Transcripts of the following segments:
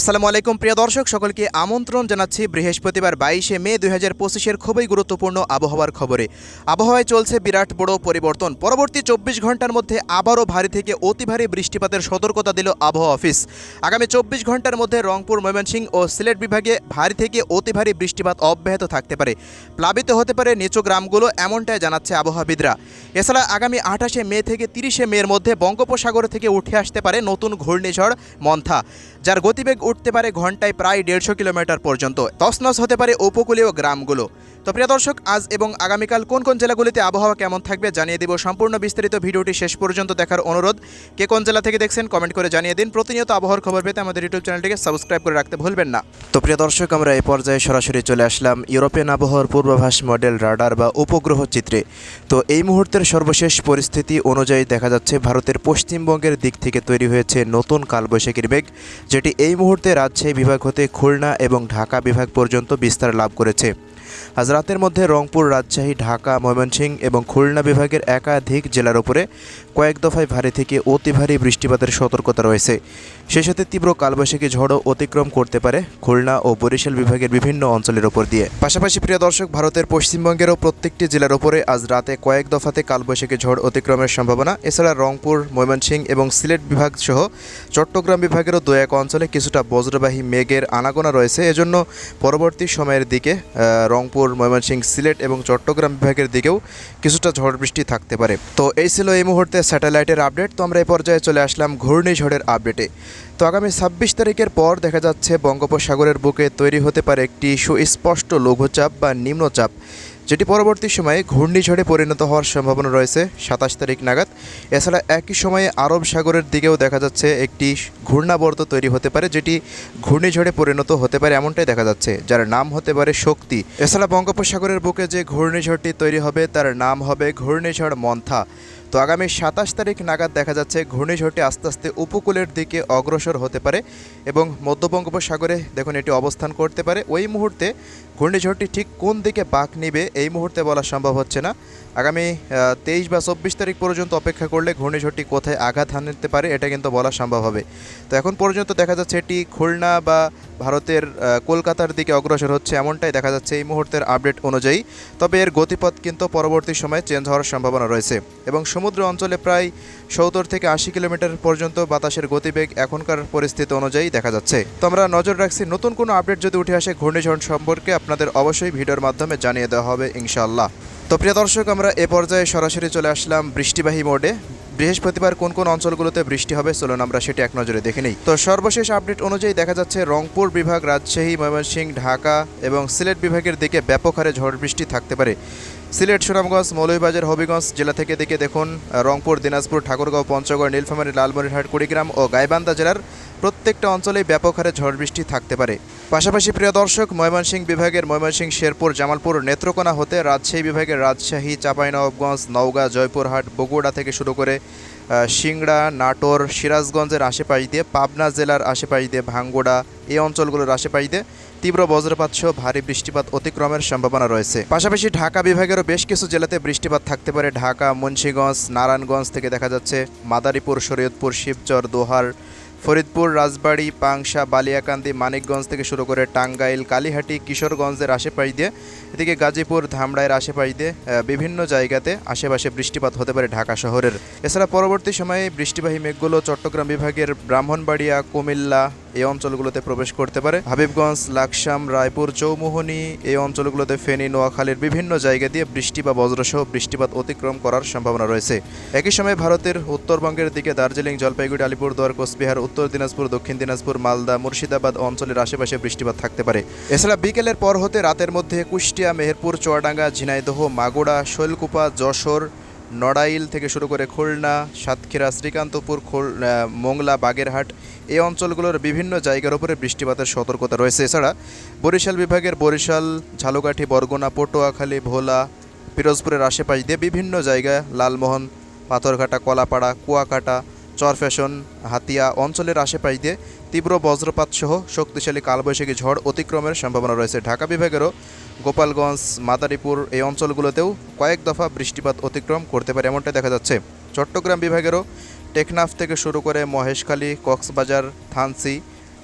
আসসালামু আলাইকুম, প্রিয় দর্শক। সকলকে আমন্ত্রণ জানাচ্ছি বৃহস্পতিবার বাইশে মে দুই হাজার পঁচিশের খুবই গুরুত্বপূর্ণ আবহাওয়ার খবরে। আবহাওয়ায় চলছে বিরাট বড় পরিবর্তন। পরবর্তী চব্বিশ ঘণ্টার মধ্যে আবারও ভারী থেকে অতি ভারী বৃষ্টিপাতের সতর্কতা দিল আবহাওয়া অফিস। আগামী চব্বিশ ঘণ্টার মধ্যে রংপুর, ময়মনসিংহ ও সিলেট বিভাগে ভারী থেকে অতি ভারী বৃষ্টিপাত অব্যাহত থাকতে পারে। প্লাবিত হতে পারে নিচু গ্রামগুলো, এমনটাই জানাচ্ছে আবহাওয়াবিদরা। এছাড়া আগামী আঠাশে মে থেকে তিরিশে মের মধ্যে বঙ্গোপসাগর থেকে উঠে আসতে পারে নতুন ঘূর্ণিঝড় মন্থা, যার গতিবেগ উঠতে পারে ঘন্টায় প্রায় দেড়শো কিলোমিটার পর্যন্ত। তসনস হতে পারে উপকূলীয় গ্রামগুলো। তো প্রিয় দর্শক, আজ এবং আগামীকাল কোন কোন জেলাগুলিতে আবহাওয়া কেমন থাকবে জানিয়ে দিব সম্পূর্ণ বিস্তারিত ভিডিওটি শেষ পর্যন্ত দেখার অনুরোধ। কে কোন জেলা থেকে দেখছেন কমেন্ট করে জানিয়ে দিন। প্রতিনিয়ত আবহাওয়ার খবর পেতে আমাদের ইউটিউব চ্যানেলটিকে সাবস্ক্রাইব করে রাখতে ভুলবেন না। তো প্রিয় দর্শক, আমরা এই পর্যায়ে সরাসরি চলে আসলাম ইউরোপিয়ান আবহাওয়ার পূর্বাভাস মডেল রাডার বা উপগ্রহ চিত্রে। তো এই মুহূর্তের সর্বশেষ পরিস্থিতি অনুযায়ী দেখা যাচ্ছে ভারতের পশ্চিমবঙ্গের দিক থেকে তৈরি হয়েছে নতুন কালবৈশাখীর বেগ যেটি এই মুহূর্তে রাজশাহী বিভাগ হতে খুলনা এবং ঢাকা বিভাগ পর্যন্ত বিস্তার লাভ করেছে। আজ রাতের মধ্যে রংপুর, রাজশাহী, ঢাকা, ময়মনসিংহ এবং খুলনা বিভাগের একাধিক জেলার উপরে কয়েক দফায় ভারী থেকে অতি ভারী বৃষ্টিপাতের সতর্কতা রয়েছে। সেই সাথে তীব্র কালবৈশাখী ঝড়ও অতিক্রম করতে পারে খুলনা ও বরিশাল বিভাগের বিভিন্ন অঞ্চলের ওপর দিয়ে। পাশাপাশি প্রিয় দর্শক, ভারতের পশ্চিমবঙ্গেরও প্রত্যেকটি জেলার উপরে আজ রাতে কয়েক দফাতে কালবৈশাখী ঝড় অতিক্রমের সম্ভাবনা। এছাড়া রংপুর, ময়মনসিংহ এবং সিলেট বিভাগ সহ চট্টগ্রাম বিভাগেরও দু এক অঞ্চলে কিছুটা বজ্রবাহী মেঘের আনাগোনা রয়েছে। এজন্য পরবর্তী সময়ের দিকে রংপুর, ময়মনসিংহ, সিলেট এবং চট্টগ্রাম বিভাগের দিকেও কিছুটা ঝড় বৃষ্টি থাকতে পারে। তো এই ছিল এই মুহূর্তে স্যাটেলাইটের আপডেট। তো আমরা এই পর্যায়ে চলে আসলাম ঘূর্ণিঝড়ের আপডেটে। তো আগামী ছাব্বিশ তারিখের পর দেখা যাচ্ছে বঙ্গোপসাগরের বুকে তৈরি হতে পারে একটি সুস্পষ্ট লঘুচাপ বা নিম্নচাপ, যেটি পরবর্তী সময়ে ঘূর্ণিঝড়ে পরিণত হওয়ার সম্ভাবনা রয়েছে সাতাশ তারিখ নাগাদ। এছাড়া একই সময়ে আরব সাগরের দিকেও দেখা যাচ্ছে একটি ঘূর্ণাবর্ত তৈরি হতে পারে, যেটি ঘূর্ণিঝড়ে পরিণত হতে পারে এমনটাই দেখা যাচ্ছে, যার নাম হতে পারে শক্তি। এছাড়া বঙ্গোপসাগরের বুকে যে ঘূর্ণিঝড়টি তৈরি হবে, তার নাম হবে ঘূর্ণিঝড় মন্থা। তো আগামী সাতাশ তারিখ নাগাদ দেখা যাচ্ছে ঘূর্ণিঝড়টি আস্তে আস্তে উপকূলের দিকে অগ্রসর হতে পারে এবং মধ্য বঙ্গোপসাগরে দেখুন এটি অবস্থান করতে পারে। ওই মুহূর্তে ঘূর্ণিঝড়টি ঠিক কোন দিকে বাঁক নিবে এই মুহূর্তে বলা সম্ভব হচ্ছে না। আগামী তেইশ বা চব্বিশ তারিখ পর্যন্ত অপেক্ষা করলে ঘূর্ণিঝড়টি কোথায় আঘাত হানতে পারে এটা কিন্তু বলা সম্ভব হবে। তো এখন পর্যন্ত দেখা যাচ্ছে এটি খুলনা বা ভারতের কলকাতার দিকে অগ্রসর হচ্ছে এমনটাই দেখা যাচ্ছে এই মুহূর্তের আপডেট অনুযায়ী। তবে এর গতিপথ কিন্তু পরবর্তী সময়ে চেঞ্জ হওয়ার সম্ভাবনা রয়েছে এবং সমুদ্র অঞ্চলে প্রায় সত্তর থেকে আশি কিলোমিটার পর্যন্ত বাতাসের গতিবেগ এখনকার পরিস্থিতি অনুযায়ী দেখা যাচ্ছে। তো আমরা নজর রাখছি, নতুন কোনো আপডেট যদি উঠে আসে ঘূর্ণিঝড় সম্পর্কে আপনাদের অবশ্যই ভিডিওর মাধ্যমে জানিয়ে দেওয়া হবে ইনশাআল্লাহ। তো প্রিয় দর্শক, আমরা এ পর্যায়ে সরাসরি চলে আসলাম বৃষ্টিবাহী মোডে। বৃহস্পতিবার কোন কোন অঞ্চলগুলোতে বৃষ্টি হবে চলুন আমরা সেটি এক নজরে দেখে নিই। তো সর্বশেষ আপডেট অনুযায়ী দেখা যাচ্ছে রংপুর বিভাগ, রাজশাহী, ময়মনসিংহ, ঢাকা এবং সিলেট বিভাগের দিকে ব্যাপক হারে ঝড় বৃষ্টি থাকতে পারে। সিলেট সুনামগঞ্জ, মৌলভীবাজার, হবিগঞ্জ জেলা থেকে দিকে দেখুন রংপুর, দিনাজপুর, ঠাকুরগাঁও, পঞ্চগড়, নীলফামারী, লালমনিরহাট, কুড়িগ্রাম ও গাইবান্ধা জেলার প্রত্যেকটা অঞ্চলেই ব্যাপক হারে ঝড় বৃষ্টি থাকতে পারে। পাশাপাশি প্রিয় দর্শক, ময়মনসিংহ বিভাগের ময়মনসিংহ, শেরপুর, জামালপুর, নেত্রকোনা হতে রাজশাহী বিভাগের রাজশাহী, চাঁপাইনবাবগঞ্জ, নওগাঁ, জয়পুরহাট, বগুড়া থেকে শুরু করে সিংড়া, নাটোর, সিরাজগঞ্জের আশেপাশ দিয়ে পাবনা জেলার আশেপাশ দিয়ে ভাঙ্গুড়া, এই অঞ্চলগুলোর আশেপাশ দিয়ে তীব্র বজ্রপাত সহ ভারী বৃষ্টিপাত অতিক্রমের সম্ভাবনা রয়েছে। পাশাপাশি ঢাকা বিভাগেরও বেশ কিছু জেলাতে বৃষ্টিপাত থাকতে পারে। ঢাকা, মুন্সীগঞ্জ, নারায়ণগঞ্জ থেকে দেখা যাচ্ছে মাদারীপুর, শরীয়তপুর, শিবচর, দোহার, ফরিদপুর, রাজবাড়ী, পাংশা, বালিয়াকান্দি, মানিকগঞ্জ থেকে শুরু করে টাঙ্গাইল, কালীহাটি, কিশোরগঞ্জের আশেপাশ দিয়ে, এদিকে গাজীপুর, ধামরাইয়ের আশেপাশ দিয়ে বিভিন্ন জায়গাতে আশেপাশে বৃষ্টিপাত হতে পারে ঢাকা শহরের। এছাড়া পরবর্তী সময়ে বৃষ্টিবাহী মেঘগুলো চট্টগ্রাম বিভাগের ব্রাহ্মণবাড়িয়া, কুমিল্লা এই অঞ্চলগুলোতে প্রবেশ করতে পারে। হাবিবগঞ্জ, লাকসাম, রায়পুর, চৌমোহনী এই অঞ্চলগুলোতে ফেনী, নোয়াখালীর বিভিন্ন জায়গা দিয়ে বৃষ্টি বা বজ্রসহ বৃষ্টিপাত অতিক্রম করার সম্ভাবনা রয়েছে। একই সময় ভারতের উত্তরবঙ্গের দিকে দার্জিলিং, জলপাইগুড়ি আলিপুর আলিপুরদুয়ার, কোচবিহার, উত্তর দিনাজপুর, দক্ষিণ দিনাজপুর, মালদা, মুর্শিদাবাদ অঞ্চলের আশেপাশে বৃষ্টিপাত থাকতে পারে। এছাড়া বিকেলের পর হতে রাতের মধ্যে কুষ্টিয়া, মেহেরপুর, চুয়াডাঙ্গা, ঝিনাইদহ মাগুড়া শৈলকুপা, যশোর নড়াইল থেকে শুরু করে খুলনা, সাতক্ষীরা, শ্রীকান্তপুর, খুল- মোংলা, বাগেরহাট, এই অঞ্চলগুলোর বিভিন্ন জায়গার উপরে বৃষ্টিপাতের সতর্কতা রয়েছে। এছাড়া বরিশাল বিভাগের বরিশাল, ঝালকাঠি, বরগুনা, পটুয়াখালী, ভোলা, পিরোজপুরের আশেপাশ দিয়ে বিভিন্ন জায়গায় লালমোহন, পাথরঘাটা, কলাপাড়া, কুয়াকাটা চরফ্যাশন হাতিয়া অঞ্চলের আশেপাশ দিয়ে তীব্র বজ্রপাত সহ শক্তিশালী কালবৈশাখী ঝড় অতিক্রমের সম্ভাবনা রয়েছে। ঢাকা বিভাগেরও গোপালগঞ্জ, মাদারীপুর এই অঞ্চলগুলোতেও কয়েক দফা বৃষ্টিপাত অতিক্রম করতে পারে এমনটাই দেখা যাচ্ছে। চট্টগ্রাম বিভাগেরও টেকনাফ থেকে শুরু করে মহেশখালী, কক্সবাজার থানসি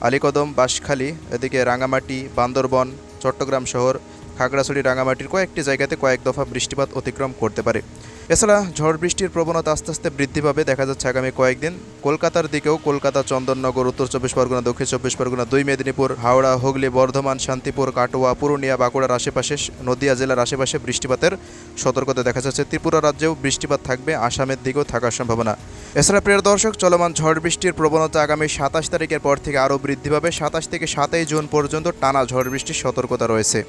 আলীকদম, বাঁশখালী, এদিকে রাঙামাটি, বান্দরবন, চট্টগ্রাম শহর, খাগড়াছড়ি, রাঙামাটির কয়েকটি জায়গাতে কয়েক দফা বৃষ্টিপাত অতিক্রম করতে পারে। এছাড়া ঝড় বৃষ্টির প্রবণতা আস্তে আস্তে বৃদ্ধি পাবে। দেখা যাচ্ছে আগামী কয়েকদিন কলকাতার দিকেও কলকাতা, চন্দননগর, উত্তর চব্বিশ পরগনা, দক্ষিণ চব্বিশ পরগনা, দুই মেদিনীপুর, হাওড়া, হুগলি, বর্ধমান, শান্তিপুর, কাটোয়া, পুরুলিয়া, বাঁকুড়ার আশেপাশে, নদিয়া জেলার আশেপাশে বৃষ্টিপাতের সতর্কতা দেখা যাচ্ছে। ত্রিপুরা রাজ্যেও বৃষ্টিপাত থাকবে, আসামের দিকেও থাকার সম্ভাবনা। এছাড়া প্রিয় দর্শক, চলমান ঝড় বৃষ্টির প্রবণতা আগামী সাতাশ তারিখের পর থেকে আরও বৃদ্ধি পাবে। সাতাশ থেকে সাতই জুন পর্যন্ত টানা ঝড় বৃষ্টির সতর্কতা রয়েছে।